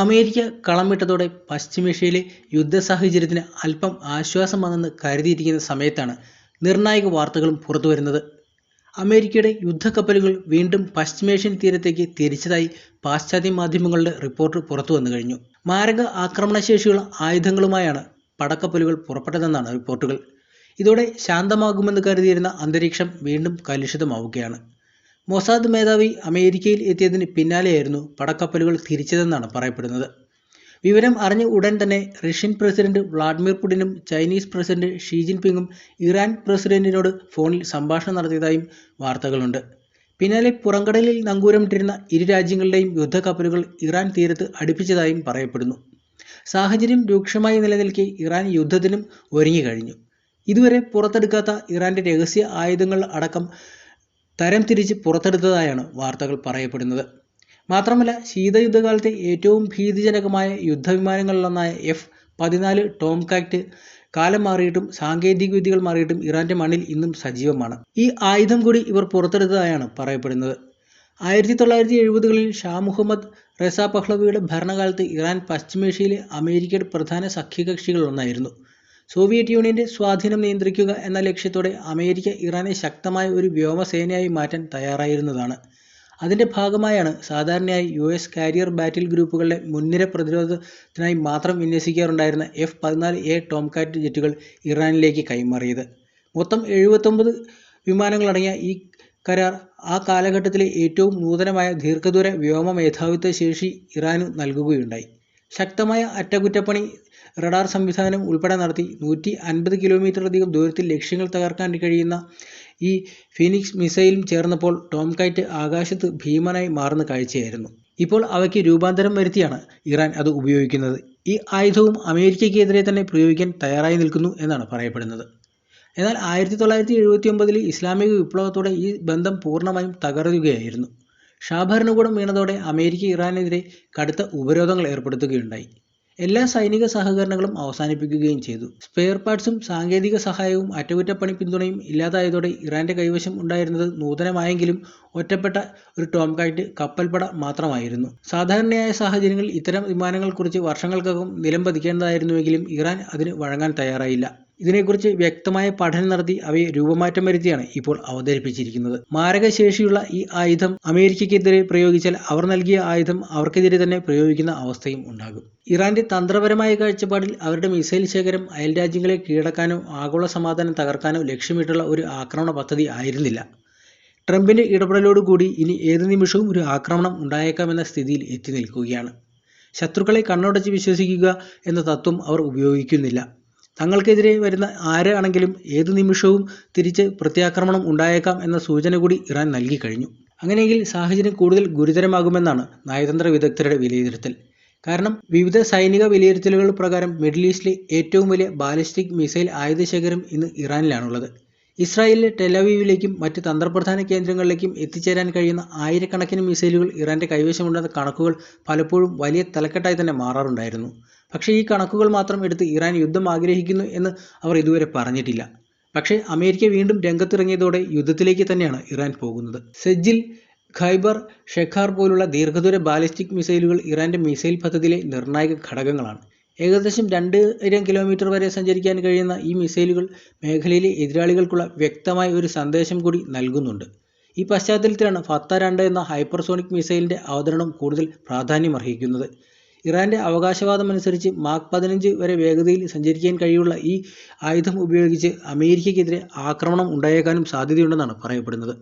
America കളം വിട്ടതോടെ പശ്ചിമേഷ്യയിലെ യുദ്ധ സാഹചര്യത്തിന് അല്പം ആശ്വാസം വന്നെന്ന് കരുതിയിരിക്കുന്ന സമയത്താണ് നിർണായക വാർത്തകളും പുറത്തുവരുന്നത്. അമേരിക്കയുടെ യുദ്ധക്കപ്പലുകൾ വീണ്ടും പശ്ചിമേഷ്യൻ തീരത്തേക്ക് തിരിച്ചതായി പാശ്ചാത്യ മാധ്യമങ്ങളുടെ റിപ്പോർട്ട് പുറത്തു വന്നു കഴിഞ്ഞു. മാരക ആക്രമണശേഷിയുള്ള ആയുധങ്ങളുമായാണ് പടക്കപ്പലുകൾ പുറപ്പെട്ടതെന്നാണ് റിപ്പോർട്ടുകൾ. ഇതോടെ ശാന്തമാകുമെന്ന് കരുതിയിരുന്ന അന്തരീക്ഷം വീണ്ടും കലുഷിതമാവുകയാണ്. മൊസാദ് മേധാവി അമേരിക്കയിൽ എത്തിയതിന് പിന്നാലെയായിരുന്നു പടക്കപ്പലുകൾ തിരിച്ചതെന്നാണ് പറയപ്പെടുന്നത്. വിവരം അറിഞ്ഞ ഉടൻ തന്നെ റഷ്യൻ പ്രസിഡന്റ് വ്ളാഡിമിർ പുടിനും ചൈനീസ് പ്രസിഡന്റ് ഷീ ജിൻപിങ്ങും ഇറാൻ പ്രസിഡന്റിനോട് ഫോണിൽ സംഭാഷണം നടത്തിയതായും വാർത്തകളുണ്ട്. പിന്നാലെ പുറംകടലിൽ നങ്കൂരമിട്ടിരുന്ന ഇരു രാജ്യങ്ങളുടെയും യുദ്ധക്കപ്പലുകൾ ഇറാൻ തീരത്ത് അടുപ്പിച്ചതായും പറയപ്പെടുന്നു. സാഹചര്യം രൂക്ഷമായി നിലനിൽക്കെ ഇറാൻ യുദ്ധത്തിനും ഒരുങ്ങിക്കഴിഞ്ഞു. ഇതുവരെ പുറത്തെടുക്കാത്ത ഇറാന്റെ രഹസ്യ ആയുധങ്ങൾ അടക്കം തരം തിരിച്ച് പുറത്തെടുത്തതായാണ് വാർത്തകൾ പറയപ്പെടുന്നത്. മാത്രമല്ല ശീതയുദ്ധകാലത്തെ ഏറ്റവും ഭീതിജനകമായ യുദ്ധവിമാനങ്ങളിലൊന്നായ എഫ് പതിനാല് ടോം കാക്ട് കാലം മാറിയിട്ടും സാങ്കേതിക വിദ്യകൾ മാറിയിട്ടും ഇറാന്റെ മണ്ണിൽ ഇന്നും സജീവമാണ്. ഈ ആയുധം കൂടി ഇവർ പുറത്തെടുത്തതായാണ് പറയപ്പെടുന്നത്. ആയിരത്തി തൊള്ളായിരത്തി എഴുപതുകളിൽ ഷാ മുഹമ്മദ് റസ പഹ്ലവിയുടെ ഭരണകാലത്ത് ഇറാൻ പശ്ചിമേഷ്യയിലെ അമേരിക്കയുടെ പ്രധാന സഖ്യകക്ഷികളിലൊന്നായിരുന്നു. സോവിയറ്റ് യൂണിയന്റെ സ്വാധീനം നിയന്ത്രിക്കുക എന്ന ലക്ഷ്യത്തോടെ അമേരിക്ക ഇറാനെ ശക്തമായ ഒരു വ്യോമസേനയായി മാറ്റാൻ തയ്യാറായിരുന്നതാണ്. അതിന്റെ ഭാഗമായാണ് സാധാരണയായി യു എസ് കാരിയർ ബാറ്റിൽ ഗ്രൂപ്പുകളുടെ മുൻനിര പ്രതിരോധത്തിനായി മാത്രം വിന്യസിക്കാറുണ്ടായിരുന്ന എഫ് പതിനാല് എ ടോംകാറ്റ് ജെറ്റുകൾ ഇറാനിലേക്ക് കൈമാറിയത്. മൊത്തം എഴുപത്തൊമ്പത് വിമാനങ്ങളടങ്ങിയ ഈ കരാർ ആ കാലഘട്ടത്തിലെ ഏറ്റവും നൂതനമായ ദീർഘദൂര വ്യോമ മേധാവിത്വ ശേഷി ഇറാനു നൽകുകയുണ്ടായി. ശക്തമായ അറ്റകുറ്റപ്പണി റഡാർ സംവിധാനം ഉൾപ്പെടെ നടത്തി നൂറ്റി അൻപത് കിലോമീറ്ററിലധികം ദൂരത്തിൽ ലക്ഷ്യങ്ങൾ തകർക്കാൻ കഴിയുന്ന ഈ ഫീനിക്സ് മിസൈലും ചേർന്നപ്പോൾ ടോംകൈറ്റ് ആകാശത്ത് ഭീമനായി മാറുന്ന കാഴ്ചയായിരുന്നു. ഇപ്പോൾ അവയ്ക്ക് രൂപാന്തരം വരുത്തിയാണ് ഇറാൻ അത് ഉപയോഗിക്കുന്നത്. ഈ ആയുധവും അമേരിക്കയ്ക്കെതിരെ തന്നെ പ്രയോഗിക്കാൻ തയ്യാറായി നിൽക്കുന്നു എന്നാണ് പറയപ്പെടുന്നത്. എന്നാൽ ആയിരത്തി തൊള്ളായിരത്തി എഴുപത്തി ഒമ്പതിൽ ഇസ്ലാമിക വിപ്ലവത്തോടെ ഈ ബന്ധം പൂർണമായും തകരുകയായിരുന്നു ഷാ ഭരണകൂടം വീണതോടെ അമേരിക്ക ഇറാനെതിരെ കടുത്ത ഉപരോധങ്ങൾ ഏർപ്പെടുത്തുകയുണ്ടായി. എല്ലാ സൈനിക സഹകരണങ്ങളും അവസാനിപ്പിക്കുകയും ചെയ്തു. സ്പെയർ പാർട്സും സാങ്കേതിക സഹായവും അറ്റകുറ്റപ്പണി പിന്തുണയും ഇല്ലാതായതോടെ ഇറാന്റെ കൈവശം ഉണ്ടായിരുന്നത് നൂതനമായെങ്കിലും ഒറ്റപ്പെട്ട ഒരു ടോംകാറ്റ് കപ്പൽപ്പട മാത്രമായിരുന്നു. സാധാരണയായ സാഹചര്യങ്ങളിൽ ഇത്തരം വിമാനങ്ങളെക്കുറിച്ച് വർഷങ്ങൾക്കകം നിലം പതിക്കേണ്ടതായിരുന്നുവെങ്കിലും ഇറാൻ അതിന് വഴങ്ങാൻ തയ്യാറായില്ല. ഇതിനെക്കുറിച്ച് വ്യക്തമായ പഠനം നടത്തി അവയെ രൂപമാറ്റം വരുത്തിയാണ് ഇപ്പോൾ അവതരിപ്പിച്ചിരിക്കുന്നത്. മാരകശേഷിയുള്ള ഈ ആയുധം അമേരിക്കയ്ക്കെതിരെ പ്രയോഗിച്ചാൽ അവർ നൽകിയ ആയുധം അവർക്കെതിരെ തന്നെ പ്രയോഗിക്കുന്ന അവസ്ഥയും ഉണ്ടാകും. ഇറാന്റെ തന്ത്രപരമായ കാഴ്ചപ്പാടിൽ അവരുടെ മിസൈൽ ശേഖരം അയൽരാജ്യങ്ങളെ കീഴടക്കാനോ ആഗോള സമാധാനം തകർക്കാനോ ലക്ഷ്യമിട്ടുള്ള ഒരു ആക്രമണ പദ്ധതി ആയിരുന്നില്ല. ട്രംപിന്റെ ഇടപെടലോടുകൂടി ഇനി ഏത് നിമിഷവും ഒരു ആക്രമണം ഉണ്ടായേക്കാമെന്ന സ്ഥിതിയിൽ എത്തി നിൽക്കുകയാണ്. ശത്രുക്കളെ കണ്ണുടച്ച് വിശ്വസിക്കുക എന്ന തത്വം അവർ ഉപയോഗിക്കുന്നില്ല. തങ്ങൾക്കെതിരെ വരുന്ന ആരാണെങ്കിലും ഏതു നിമിഷവും തിരിച്ച് പ്രത്യാക്രമണം ഉണ്ടായേക്കാം എന്ന സൂചന കൂടി ഇറാൻ നൽകി കഴിഞ്ഞു. അങ്ങനെയെങ്കിൽ സാഹചര്യം കൂടുതൽ ഗുരുതരമാകുമെന്നാണ് നയതന്ത്ര വിദഗ്ധരുടെ വിലയിരുത്തൽ. കാരണം വിവിധ സൈനിക വിലയിരുത്തലുകൾ പ്രകാരം മിഡിൽ ഈസ്റ്റിലെ ഏറ്റവും വലിയ ബാലിസ്റ്റിക് മിസൈൽ ആയുധ ശേഖരം ഇന്ന് ഇറാനിലാണുള്ളത്. ഇസ്രായേലിലെ ടെലവീവിലേക്കും മറ്റ് തന്ത്രപ്രധാന കേന്ദ്രങ്ങളിലേക്കും എത്തിച്ചേരാൻ കഴിയുന്ന ആയിരക്കണക്കിന് മിസൈലുകൾ ഇറാന്റെ കൈവശമുണ്ടെന്ന കണക്കുകൾ പലപ്പോഴും വലിയ തലക്കെട്ടായി തന്നെ മാറാറുണ്ടായിരുന്നു. പക്ഷേ ഈ കണക്കുകൾ മാത്രം എടുത്ത് ഇറാൻ യുദ്ധം ആഗ്രഹിക്കുന്നു എന്ന് അവർ ഇതുവരെ പറഞ്ഞിട്ടില്ല. പക്ഷേ അമേരിക്ക വീണ്ടും രംഗത്തിറങ്ങിയതോടെ യുദ്ധത്തിലേക്ക് തന്നെയാണ് ഇറാൻ പോകുന്നത്. സെജിൽ ഖൈബർ ഷെഖാർ പോലുള്ള ദീർഘദൂര ബാലിസ്റ്റിക് മിസൈലുകൾ ഇറാന്റെ മിസൈൽ പദ്ധതിയിലെ നിർണായക ഘടകങ്ങളാണ്. ഏകദേശം രണ്ടായിരം കിലോമീറ്റർ വരെ സഞ്ചരിക്കാൻ കഴിയുന്ന ഈ മിസൈലുകൾ മേഖലയിലെ എതിരാളികൾക്കുള്ള വ്യക്തമായ ഒരു സന്ദേശം കൂടി നൽകുന്നുണ്ട്. ഈ പശ്ചാത്തലത്തിലാണ് ഫത്ത രണ്ട് എന്ന ഹൈപ്പർസോണിക് മിസൈലിന്റെ അവതരണം കൂടുതൽ പ്രാധാന്യമർഹിക്കുന്നത്. ഇറാന്റെ അവകാശവാദമനുസരിച്ച് മാക് പതിനഞ്ച് വരെ വേഗതയിൽ സഞ്ചരിക്കാൻ കഴിയുള്ള ഈ ആയുധം ഉപയോഗിച്ച് അമേരിക്കയ്ക്കെതിരെ ആക്രമണം ഉണ്ടായേക്കാനും സാധ്യതയുണ്ടെന്നാണ് പറയപ്പെടുന്നത്.